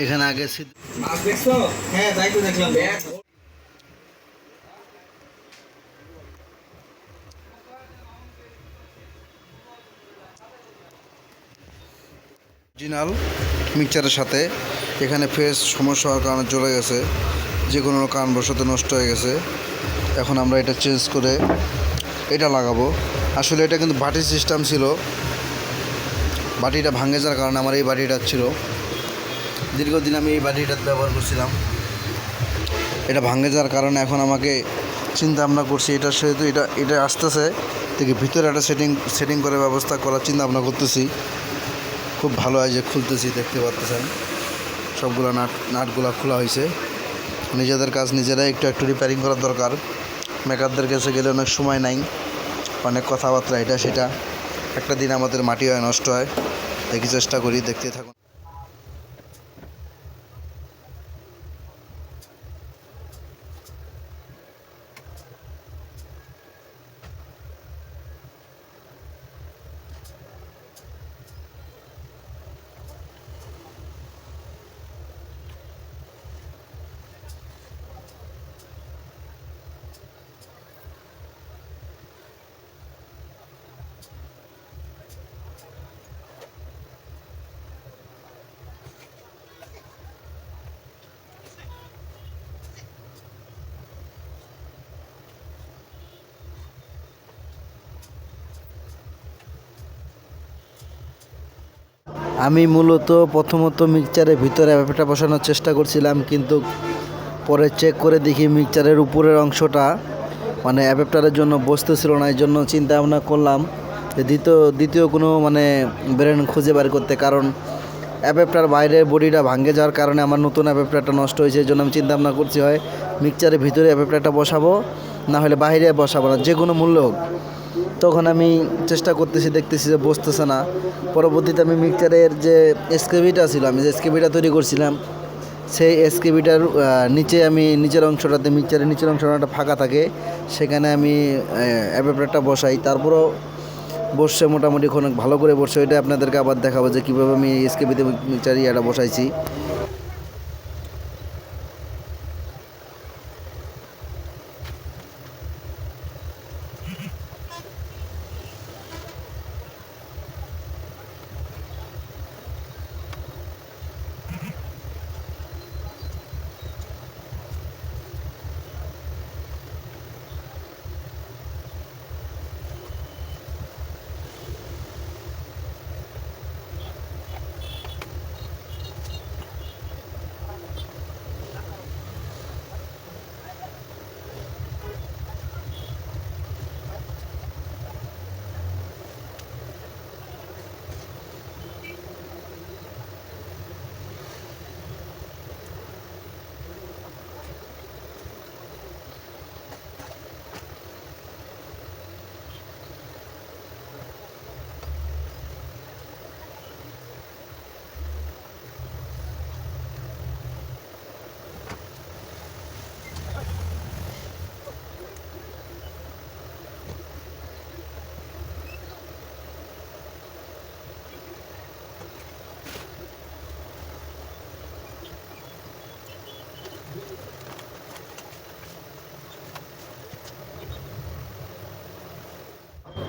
এখানে আগে সিদ্ধ মাছ দেখছ? হ্যাঁ তাই তো দেখলাম। অরিজিনাল মিক্সচারের সাথে এখানে ফেস সমস্যা হওয়ার কারণে চলে গেছে। যে কোনো কারণবশত নষ্ট হয়ে গেছে। এখন আমরা এটা চেঞ্জ করে এটা লাগাবো। আসলে এটা কিন্তু বাটি সিস্টেম ছিল। বাটিটা ভাঙে যাওয়ার কারণে আমার এই বাটিটা ছিল। দীর্ঘদিন আমি এই বাটিটা ব্যবহার করছিলাম। এটা ভাঙে যাওয়ার কারণে এখন আমাকে চিন্তা ভাবনা করছি। এটার সেহেতু এটা এটা আসতেছে। দেখি ভিতরে একটা সেটিং সেটিং করে ব্যবস্থা করার চিন্তা ভাবনা করতেছি। খুব ভালো হয় যে খুলতেছি, দেখতে পাচ্ছেন সবগুলো নাট, নাটগুলো খোলা হয়েছে। নিজেদের কাজ নিজেরাই একটু একটু রিপেয়ারিং করার দরকার। মেকারদের কাছে গেলে অনেক সময় নাই। অনেক কথাবার্তা, এটা, সেটা। একটা দিন আমাদের মাটি হয়, নষ্ট হয়। দেখি চেষ্টা করি, দেখতে থাকুন। আমি মূলত প্রথমত মিক্সচারের ভিতরে ব্যাপারটা বসানোর চেষ্টা করছিলাম, কিন্তু পরে চেক করে দেখি মিক্সচারের উপরের অংশটা মানে অ্যাপেপটারের জন্য বসতেছিল না, এই জন্য চিন্তা ভাবনা করলাম যে দ্বিতীয় দ্বিতীয় কোনো মানে ব্রেন খুঁজে বের করতে, কারণ অ্যাপেপটার বাইরের বডিটা ভাঙে যাওয়ার কারণে আমার নতুন অ্যাপেপটারটা নষ্ট হয়েছে, এই জন্য আমি চিন্তা ভাবনা করছি হয় মিক্সচারের ভিতরে অ্যাপেপটারটা বসাবো, না হলে বাইরে বসাবো না, যে কোনো মূল্য হোক। তখন আমি চেষ্টা করতেছি, দেখতেছি যে বসতেছে না। পরবর্তীতে আমি মিক্সচারের যে এসকেবিটা ছিল, আমি যে এসকেবিটা তৈরি করছিলাম, সেই এসকেবিটার নিচে আমি নিচের অংশটাতে, মিক্সারের নিচের অংশটা ফাঁকা থাকে, সেখানে আমি অ্যাপেপটারটা বসাই। তারপরও বসছে মোটামুটি, অনেক ভালো করে বসছে। ওইটা আপনাদেরকে আবার দেখাবো যে কীভাবে আমি এসকেবিতে মিক্সচার ইয়েটা বসাইছি।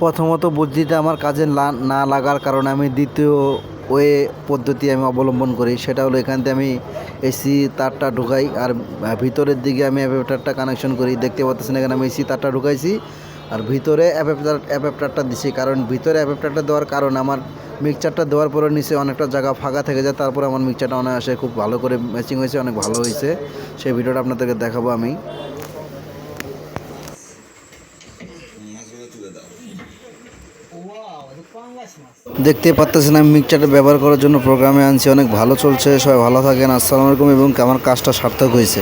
প্রথমত বুদ্ধিটা আমার কাজে না লাগার কারণে আমি দ্বিতীয় ওয়ে পদ্ধতি আমি অবলম্বন করি, সেটা হলো এখান থেকে আমি এসি তারটা ঢুকাই, আর ভিতরের দিকে আমি অ্যাপেপটারটা কানেকশন করি। দেখতে পাচ্ছেন এখানে আমি এসি তারটা ঢুকাইছি, আর ভিতরে অ্যাপেপটার অ্যাপেপটারটা দিছি, কারণ ভিতরে অ্যাপেপটারটা দেওয়ার কারণ আমার মিক্সচারটা দেওয়ার পরে নিচে অনেকটা জায়গা ফাঁকা থেকে যায়, তারপর আমার মিক্সচারটা অনায়াসে খুব ভালো করে ম্যাচিং হয়েছে, অনেক ভালো হয়েছে। সেই ভিডিওটা আপনাদেরকে দেখাবো আমি। দেখতে পাচ্তেছেন আমি মিক্সচারটা ব্যবহার করার জন্য প্রোগ্রামে আনছি। অনেক ভালো চলছে, সবাই ভালো থাকেন, আসসালামু আলাইকুম এবং আমার কাজটা সার্থক হয়েছে।